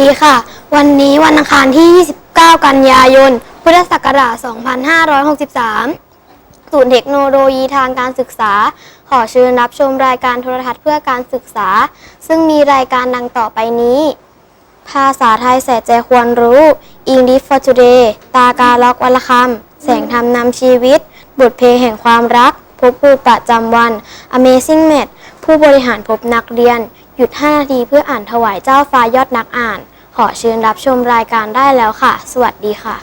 ดีค่ะ วันนี้วันอังคารที่ 29 กันยายน พุทธศักราช 2563 ศูนย์เทคโนโลยีทางการศึกษา ขอเชิญรับชมรายการโทรทัศน์เพื่อการศึกษา ซึ่งมีรายการดังต่อไปนี้ ภาษาไทยแสนใจควรรู้ English for Today ตากาล็อกวันละคำแสงธรรมนำชีวิต บทเพลงแห่งความรัก พบครูประจำวัน Amazing m a t ผู้บริหารพบนักเรียน ยุด5นาทีเพื่ออ่านถวายเจ้าฟ้ายอดนักอ่าน ขอเชิญรับชมรายการได้แล้วค่ะ สวัสดีค่ะ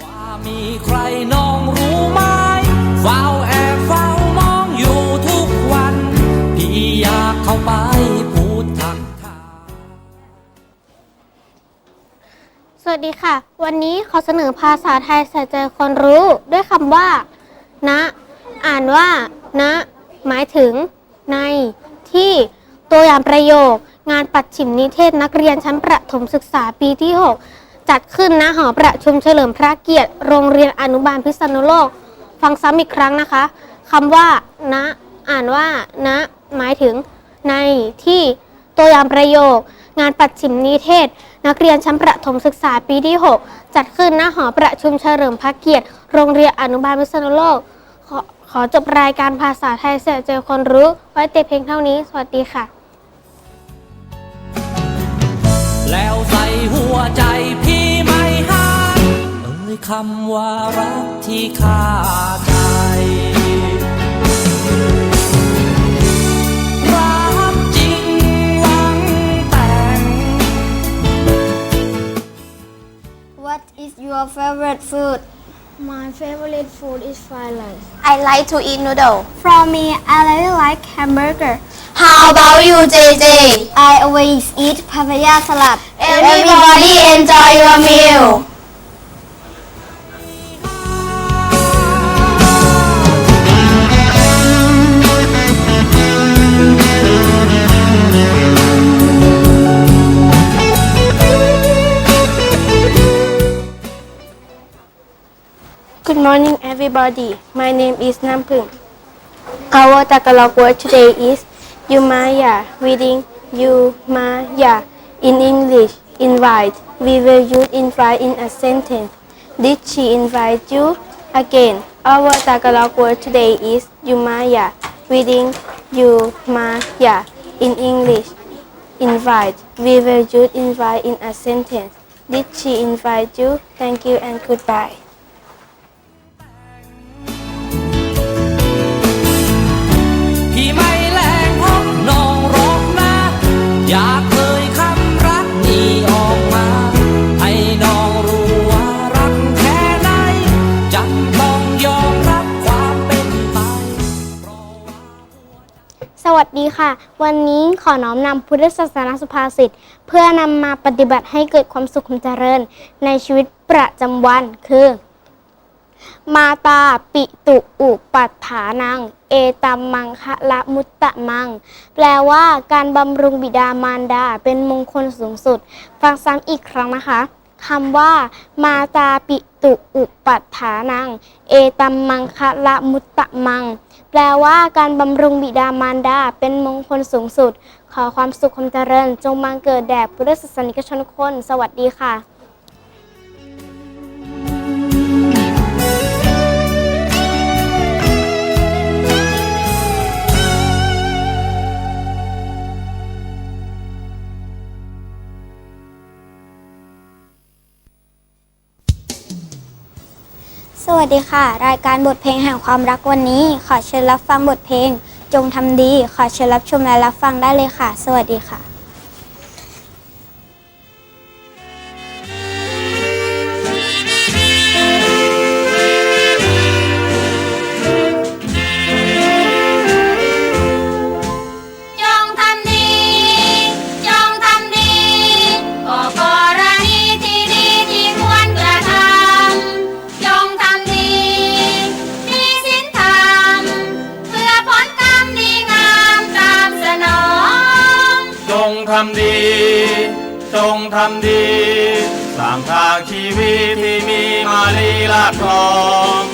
ว่ามีใครน้องรู้ไหมเฝ้าแอบเฝ้ามองอยู่ทุกวัน พี่อยากเข้าไปพูดทักทายสวัสดีค่ะ วันนี้ขอเสนอภาษาไทยใส่ใจคนรู้ด้วยคำว่าณอ่านว่าณหมายถึง ใน ที่ตัวอย่างประโยค งานปัดฉิมนิเทศนักเรียนชั้นประถมศึกษาปีที่ 6 จัดขึ้นณหอประชุมเฉลิมพระเกียรติ โรงเรียนอนุบาลพิษณุโลก ฟังซ้ำอีกครั้งนะคะคำว่า ณ อ่านว่า ณ หมายถึง ในที่ตัวอย่างประโยค งานปัดฉิมนิเทศ นักเรียนชั้นประถมศึกษาปีที่ 6 จัดขึ้นณหอประชุมเฉลิมพระเกียรติ โรงเรียนอนุบาลพิษณุโลก ขอจบรายการภาษาไทยเสียเจอคนรู้ ไว้เตะเพลงเท่านี้ สวัสดีค่ะ แล้วใส่หัวใจพี่ไม่หายเอ่ยคำว่ารักที่ขาด favorite food is fried rice I like to eat noodle. From me I really like hamburger How about you, JJ? I always eat papaya salad. Everybody enjoy your meal. Good morning everybody. My name is Nampung. Our Tagalog word today is Yumaya reading Yumaya in English. Invite we will use invite in a sentence. Did she invite you? Again Our Tagalog word today is Yumaya reading Yumaya in English. Invite we will use invite in a sentence. Did she invite you? Thank you and goodbye ค่ะ วันนี้ขอน้อมนำพุทธศาสนาสุภาษิตเพื่อนำมาปฏิบัติให้เกิดความสุขความเจริญ ในชีวิตประจำวันคือ มาตาปิตุอุปัฏฐานัง เอตัมมังคะละมุตตะมัง แปลว่าการบำรุงบิดามารดาเป็นมงคลสูงสุด ฟังซ้ำอีกครั้งนะคะ คำว่า มาตาปิตุอุปัฏฐานัง เอตัมมังคะละมุตตะมัง แปลว่าการบำรุงบิดามารดาเป็นมงคลสูงสุด ขอความสุขความเจริญ จงบังเกิดแด่พุทธศาสนิกชนทุกคน สวัสดีค่ะ วัสดีค่ะ รายการบทเพลงแห่งความรักวันนี้ ขอเชิญรับฟังบทเพลง จงทำดี ขอเชิญรับชมและรับฟังได้เลยค่ะ สวัสดีค่ะ ลาคลอง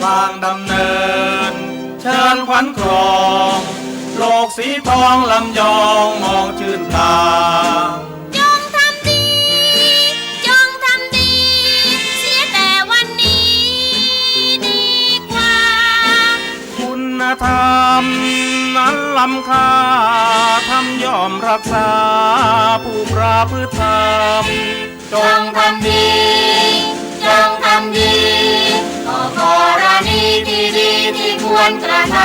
ทางดำเนิน เชิญขวัญครองโลกสีทองลำยองมองชื่นตา จงทำดี จงทำดี เสียแต่วันนี้ดีกว่า คุณธรรมนั้นลำคาทำยอมรักษา ผู้ประพฤติธรรมจงทำดี จงทำดีก็กรณีที่ดีที่ควรกระท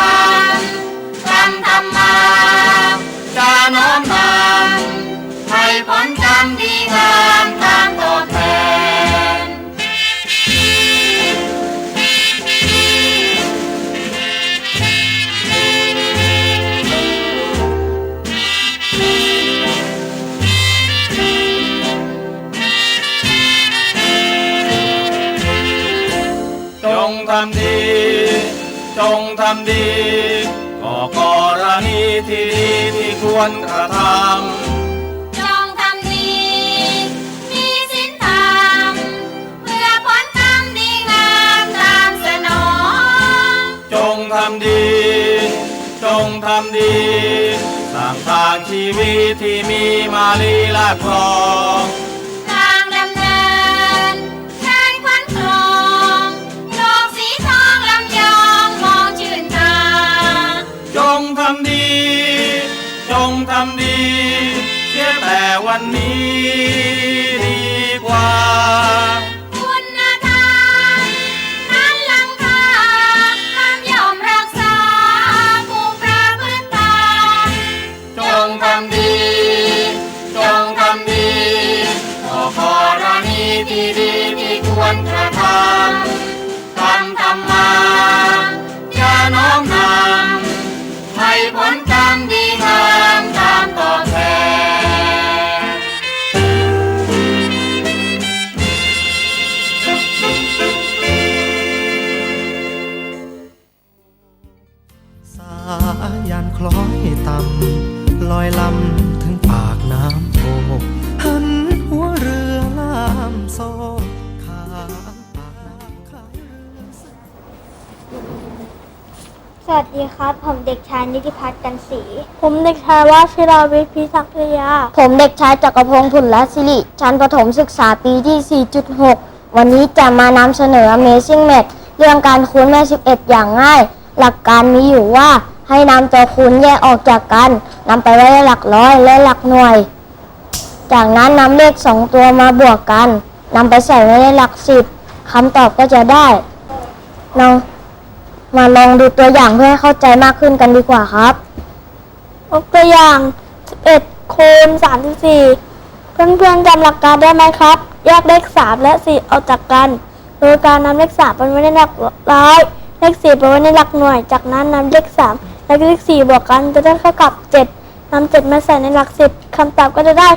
ำทำทำมาจะน้อมนำให้ผลกรรมดีงาม จงทำดีก็กรณีที่ดีที่ควรกระทำจงทำดี มีศีลธรรม เพื่อผลกรรมดีงามตามสนอง จงทำดี จงทำดีสร้างทางชีวิตที่มีมาลีลาดคลองทาง แต่วันนี้ดีกว่า คุณธรรมนั้นล้ำค่าคำยอมรักษาผู้ประพฤติตามจงทำดี จงทำดีก็กรณีที่ดีที่ควรกระทำทำทำมาจะน้อมนำให้ผล วัสดีครับ ผมเด็กชายนิติพัฒน์กันศรีผมเด็กชายวาชิราวิทย์พิทักษยา ผมเด็กชายจักรพงศ์ผุนละสิริ ชั้นประถมศึกษาปีที่ 4.6 วันนี้จะมานำเสนอ Amazing Math เรื่องการคูณแม่ 11 อย่างง่าย หลักการมีอยู่ว่าให้นำตัวคูณแยกออกจากกันนำไปไว้ในหลักร้อยและหลักหน่วย จากนั้นนำเลข 2 ตัวมาบวกกันนำไปใส่ไว้ในหลัก 10คำตอบก็จะได้ลอง มาลองดูตัวอย่างเพื่อให้เข้าใจมากขึ้นกันดีกว่าครับยกตัวอย่าง 11คูณ34 เพื่อนๆจำหลักการได้ไหมครับ แยกเลข 3 และ 4 ออกจากกัน โดยการนำเลข 3 ไปไว้ในหลักร้อย เลข 4 ไปไว้ในหลักหน่วย จากนั้นนำเลข 3 และเลข 4 บวกกันจะได้เท่ากับ 7นำ7มาใส่ในหลัก 10คำตอบก็จะได้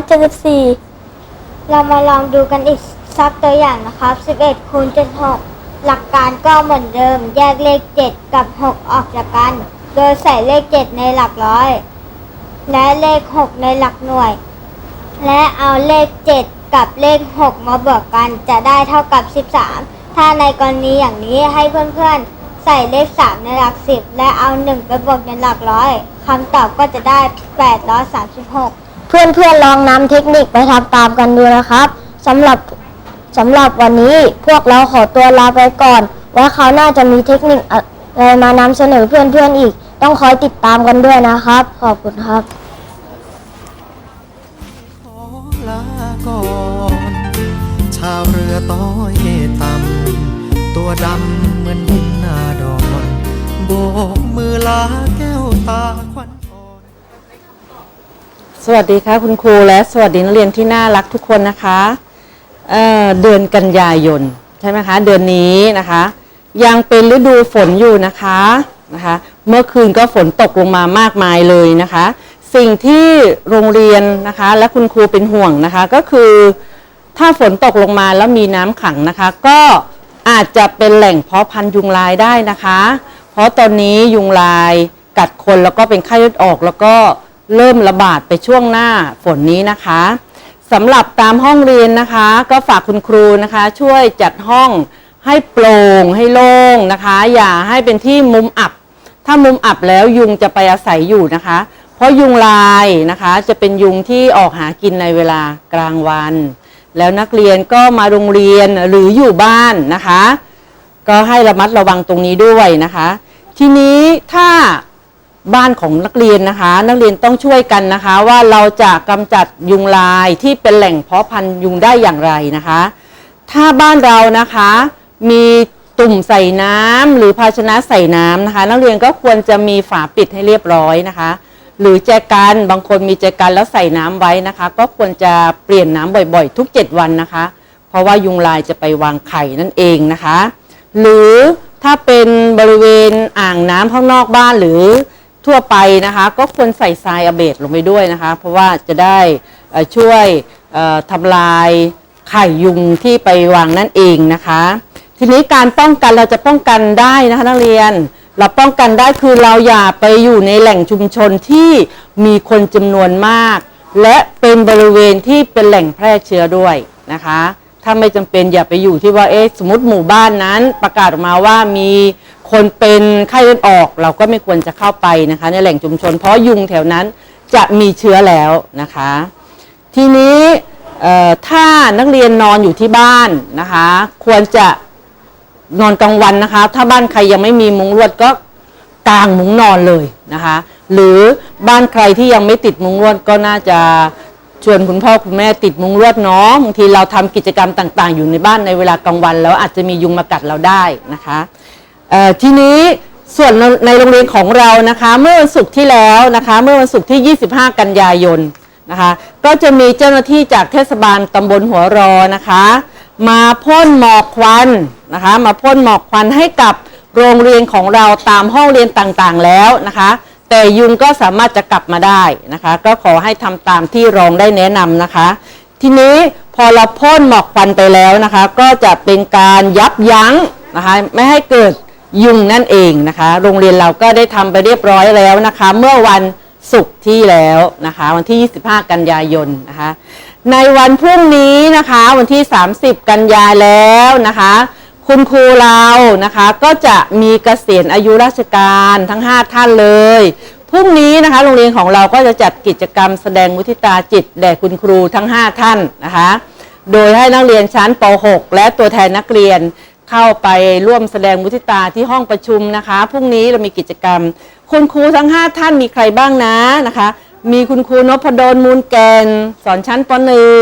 374 เรามาลองดูกันอีกสักตัวอย่างนะครับ 11คูณ76 หลักการก็เหมือนเดิมแยกเลข 7 กับ 6 ออกจากกัน โดยใส่เลข 7 ในหลักร้อย และเลข 6 ในหลักหน่วย และเอาเลข 7 กับเลข 6 มาบวกกันจะได้เท่ากับ 13 ถ้าในกรณีอย่างนี้ให้เพื่อนๆ ใส่เลข 3 ในหลัก 10 และเอา 1 ไปบวกในหลักร้อยคำตอบก็จะได้ 836 เพื่อนๆลองนำเทคนิคไปทำตามกันดูนะครับสำหรับ สำหรับวันนี้พวกเราขอตัวลาไปก่อนไว้คราวหน้าจะมีเทคนิคอะไรมานำเสนอเพื่อนๆอีก ต้องคอยติดตามกันด้วยนะครับ ขอบคุณครับ ขอลาก่อนชาวเรือต้อยต่ำตัวดำเหมือนดินนาดอนโบกมือลาแก้วตาควันอ่อนสวัสดีค่ะคุณครูและสวัสดีนักเรียนที่น่ารักทุกคนนะคะ เเดือนกันยายนใช่ไหมคะ เดือนนี้นะคะ ยังเป็นฤดูฝนอยู่นะคะนะคะ เมื่อคืนก็ฝนตกลงมามากมายเลยนะคะ สิ่งที่โรงเรียนนะคะ และคุณครูเป็นห่วงนะคะ ก็คือถ้าฝนตกลงมาแล้วมีน้ำขังนะคะ ก็อาจจะเป็นแหล่งเพาะพันธุ์ยุงลายได้นะคะ เพราะตอนนี้ยุงลายกัดคนแล้วก็เป็นไข้เลือดออก แล้วก็เริ่มระบาดไปช่วงหน้าฝนนี้นะคะ สำหรับตามห้องเรียนนะคะ ก็ฝากคุณครูนะคะ ช่วยจัดห้องให้โปร่งให้โล่งนะคะ อย่าให้เป็นที่มุมอับ ถ้ามุมอับแล้วยุงจะไปอาศัยอยู่นะคะ เพราะยุงลายนะคะจะเป็นยุงที่ออกหากินในเวลากลางวัน แล้วนักเรียนก็มาโรงเรียนหรืออยู่บ้านนะคะ ก็ให้ระมัดระวังตรงนี้ด้วยนะคะ ทีนี้ถ้า บ้านของนักเรียนนะคะ นักเรียนต้องช่วยกันนะคะ ว่าเราจะกำจัดยุงลายที่เป็นแหล่งเพาะพันธุ์ยุงได้อย่างไรนะคะ ถ้าบ้านเรานะคะมีตุ่มใส่น้ำหรือภาชนะใส่น้ำนะคะ นักเรียนก็ควรจะมีฝาปิดให้เรียบร้อยนะคะ หรือแจกันบางคนมีแจกันแล้วใส่น้ำไว้นะคะ ก็ควรจะเปลี่ยนน้ำบ่อยๆ ทุก 7 วันนะคะ เพราะว่ายุงลายจะไปวางไข่นั่นเองนะคะ หรือถ้าเป็นบริเวณอ่างน้ำข้างนอกบ้านหรือ ทั่วไปนะคะ ก็ควรใส่ทรายอเบดลงไปด้วยนะคะ เพราะว่าจะได้ช่วยทำลายไข่ยุงที่ไปวางนั่นเองนะคะ ทีนี้การป้องกันเราจะป้องกันได้นะคะนักเรียน เราป้องกันได้คือเราอย่าไปอยู่ในแหล่งชุมชนที่มีคนจำนวนมาก และเป็นบริเวณที่เป็นแหล่งแพร่เชื้อด้วยนะคะถ้าไม่จำเป็นอย่าไปอยู่ที่ว่าเอ๊ะสมมติหมู่บ้านนั้น ประกาศออกมาว่ามี คนเป็นไข้เลือดออกเราก็ไม่ควรจะเข้าไปนะคะ ในแหล่งชุมชน เพราะยุงแถวนั้นจะมีเชื้อแล้วนะคะ ทีนี้ถ้านักเรียนนอนอยู่ที่บ้านนะคะ ควรจะนอนกลางวันนะคะ ถ้าบ้านใครยังไม่มีมุ้งลวดก็กางมุ้งนอนเลยนะคะ หรือบ้านใครที่ยังไม่ติดมุ้งลวดก็น่าจะชวนคุณพ่อคุณแม่ติดมุ้งลวดเนาะบางทีเราทำกิจกรรมต่าง ๆ อยู่ในบ้านในเวลากลางวัน แล้วอาจจะมียุงมากัดเราได้นะคะ ทีนี้ส่วนในโรงเรียนของเรานะคะเมื่อวันศุกร์ที่แล้วนะคะเมื่อวันศุกร์ที่ 25 กันยายนนะคะก็จะมีเจ้าหน้าที่จากเทศบาลตำบลหัวรอนะคะ มาพ่นหมอกควันนะคะมาพ่นหมอกควันให้กับโรงเรียนของเราตามห้องเรียนต่างๆแล้วนะคะ แต่ยุงก็สามารถจะกลับมาได้นะคะ ก็ขอให้ทำตามที่รองได้แนะนำนะคะ ทีนี้พอเราพ่นหมอกควันไปแล้วนะคะ ก็จะเป็นการยับยั้งนะคะไม่ให้เกิด ยุงนั่นเองนะคะ โรงเรียนเราก็ได้ทำไปเรียบร้อยแล้วนะคะ เมื่อวันศุกร์ที่แล้วนะคะ วันที่ 25 กันยายนนะคะ ในวันพรุ่งนี้นะคะ วันที่ 30 กันยาแล้วนะคะ คุณครูเรานะคะก็จะมีเกษียณอายุราชการทั้ง 5 ท่านเลยพรุ่งนี้นะคะ โรงเรียนของเราก็จะจัดกิจกรรมแสดงมุทิตาจิตแด่คุณครูทั้ง 5 ท่านนะคะ โดยให้นักเรียนชั้นป .6 และตัวแทนนักเรียน เข้าไปร่วมแสดงมุทิตาที่ห้องประชุมนะคะพรุ่งนี้เรามีกิจกรรม คุณครูทั้ง 5 ท่านมีใครบ้างนะนะคะ มีคุณครูนพดลมูลแกน สอนชั้นป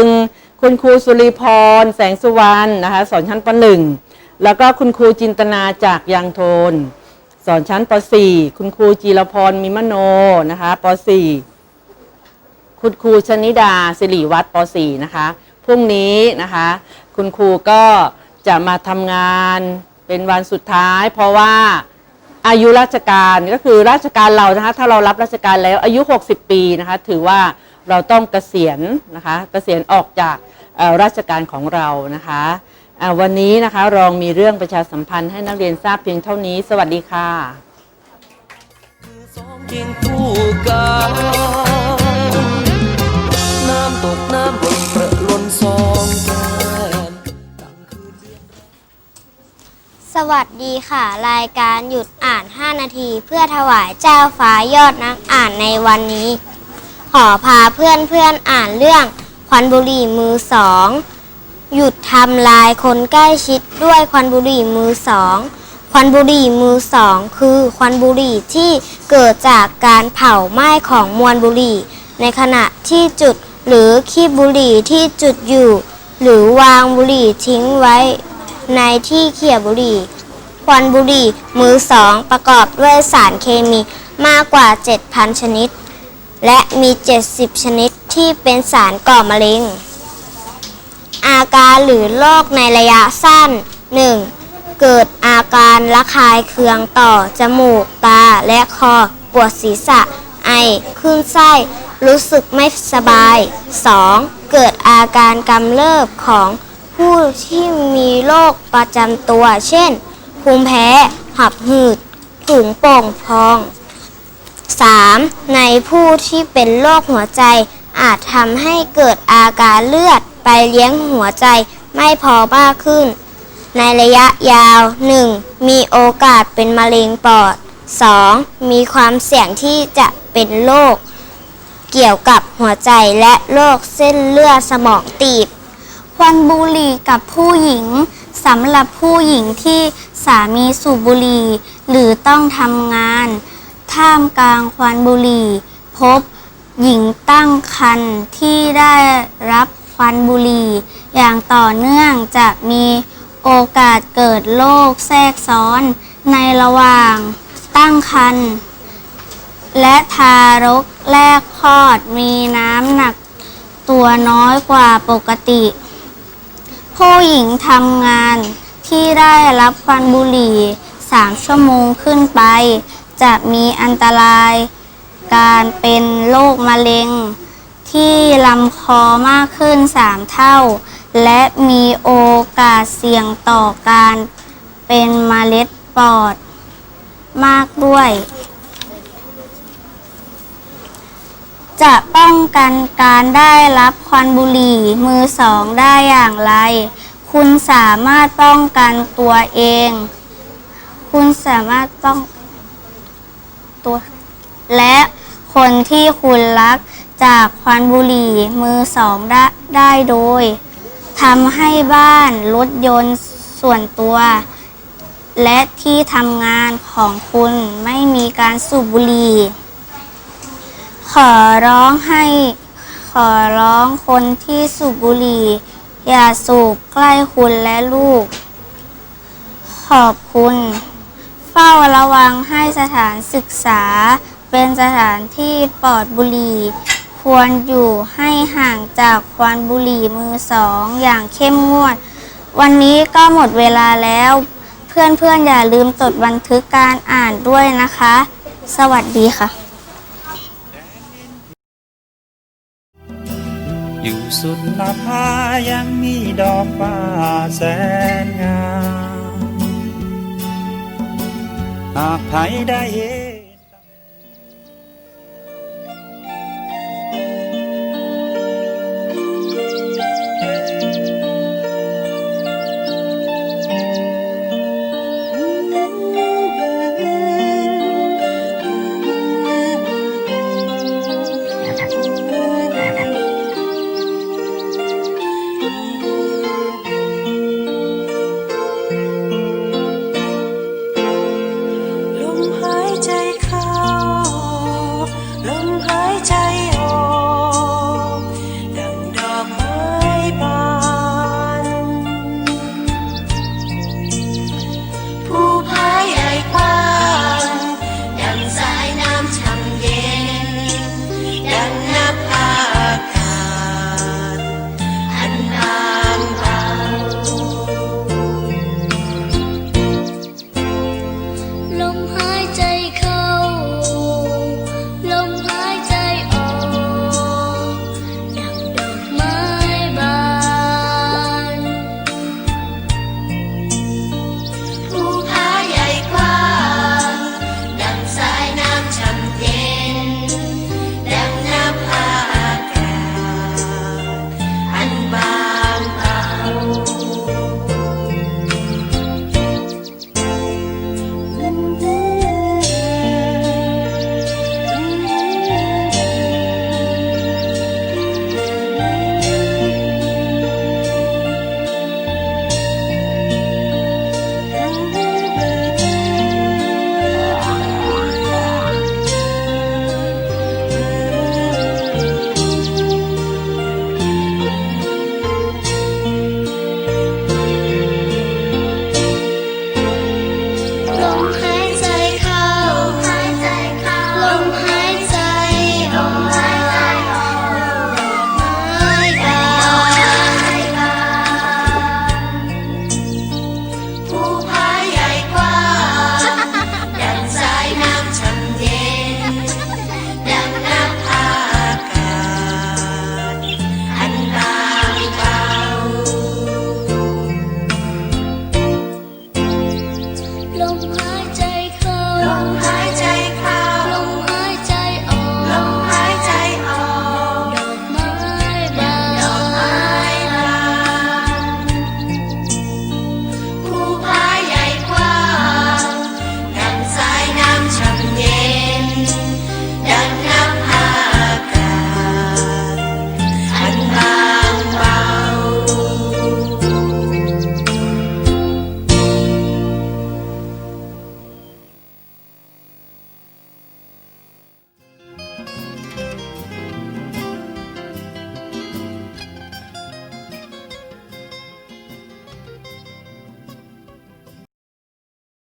.1 คุณครูสุริพร แสงสุวรรณนะคะ สอนชั้นป .1 แล้วก็คุณครูจินตนาจากยางโทน สอนชั้นป .4 คุณครูจีรพรมิมโนนะคะป .4 คุณครูชนิดาสิริวัตรป .4 นะคะพรุ่งนี้นะคะ คุณครูก็ จะมาทำงานเป็นวันสุดท้าย เพราะว่าอายุราชการก็คือราชการเรานะคะถ้าเรารับราชการแล้วอายุ 60 ปีนะคะถือว่าเราต้องเกษียณนะคะเกษียณออกจากราชการของเรานะคะวันนี้นะคะรองมีเรื่องประชาสัมพันธ์ให้นักเรียนทราบเพียงเท่านี้ สวัสดีค่ะ สวัสดีค่ะ รายการหยุดอ่าน 5 นาที เพื่อถวายเจ้าฟ้ายอดนักอ่านในวันนี้ ขอพาเพื่อนเพื่อนอ่านเรื่องควันบุหรี่มือสอง หยุดทำลายคนใกล้ชิดด้วยควันบุหรี่มือสองควันบุหรี่มือสองคือควันบุหรี่ที่เกิดจากการเผาไหม้ของมวลบุหรี่ ในขณะที่จุดหรือขี้บุหรี่ที่จุดอยู่ หรือวางบุหรี่ทิ้งไว้ ในที่เขี่ยบุหรี่ ควันบุหรี่มือสองประกอบด้วยสารเคมีมากกว่า 7,000 ชนิด และมี 70 ชนิดที่เป็นสารก่อมะเร็ง อาการหรือโรคในระยะสั้น 1. เกิดอาการระคายเคืองต่อ จมูก ตา และคอ ปวดศีรษะ ไอคลื่นไส้ รู้สึกไม่สบาย 2. เกิดอาการกำเริบของ ผู้ที่มีโรคประจำตัว เช่น ภูมิแพ้ หับหืด ถุงโป่งพอง 3. ในผู้ที่เป็นโรคหัวใจอาจทำให้เกิดอาการเลือดไปเลี้ยงหัวใจไม่พอมากขึ้น ในระยะยาว 1. มีโอกาสเป็นมะเร็งปอด 2. มีความเสี่ยงที่จะเป็นโรคเกี่ยวกับหัวใจและโรคเส้นเลือดสมองตีบ ควันบุหรี่กับผู้หญิงสำหรับผู้หญิงที่สามีสูบบุหรี่หรือต้องทำงาน ท่ามกลางควันบุหรี่ พบหญิงตั้งครรภ์ที่ได้รับควันบุหรี่ อย่างต่อเนื่องจะมีโอกาสเกิดโรคแทรกซ้อนในระหว่างตั้งครรภ์และทารกแรกคลอดมีน้ำหนักตัวน้อยกว่าปกติ ผู้หญิงทำงานที่ได้รับควันบุหรี่ 3 ชั่วโมงขึ้นไป จะมีอันตรายการเป็นโรคมะเร็ง ที่ลำคอมากขึ้น 3 เท่า และมีโอกาสเสี่ยงต่อการเป็นมะเร็งปอดมากด้วย จะป้องกันการได้รับควันบุหรี่มือสองได้อย่างไร คุณสามารถป้องกันตัวเอง คุณสามารถป้องตัว และคนที่คุณรักจากควันบุหรี่มือสองได้ได้โดยทำให้บ้านรถยนต์ส่วนตัว และที่ทำงานของคุณไม่มีการสูบบุหรี่ ขอร้องให้ขอร้องคนที่สูบบุหรี่ อย่าสูบใกล้คุณและลูก ขอบคุณ เฝ้าระวังให้สถานศึกษา เป็นสถานที่ปลอดบุหรี่ ควรอยู่ให้ห่างจากควันบุหรี่มือสองอย่างเข้มงวด วันนี้ก็หมดเวลาแล้ว เพื่อนๆอย่าลืมจดบันทึกการอ่านด้วยนะคะ สวัสดีค่ะ อยู่สุดนภาผายังมีดอกฟ้าแสนงาม หากใครได้เห็น